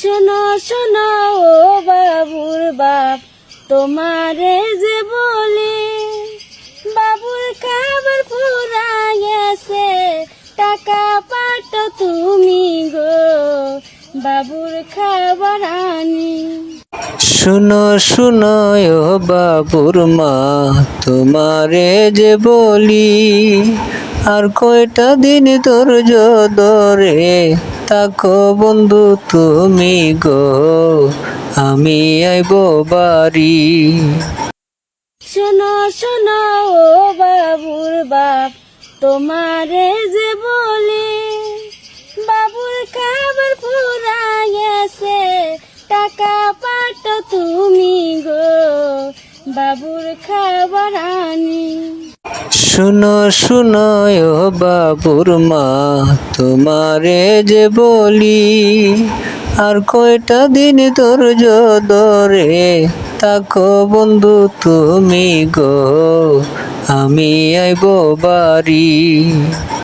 শোনো শোনো, ও বাবুর বাপ, তোমারে যে বলি, বাবুর খাবার গেছে টাকা পাঠ তুমি গো, বাবুর খাবার আনি। শুনো শুনো, ও বাবুর মা, তোমারে যে বলি, আর কয়টা দিন ধৈর্য ধরে তাকো বন্ধু তুমি গো, আমি আইব বাড়ি। শোনো শোনো, ও বাবুর বাপ, তোমারে যে বলি, বাবুর খাবার পুরা গেছে টাকা পাঠ তুমি গো। বাবুর খাবার আনি শুনো শুনো ও বাবুর মা, তোমারে যে বলি, আর কয়টা দিন ধৈর্য ধরে তাকো বন্ধু তুমি গো, আমি আইব বাড়ি।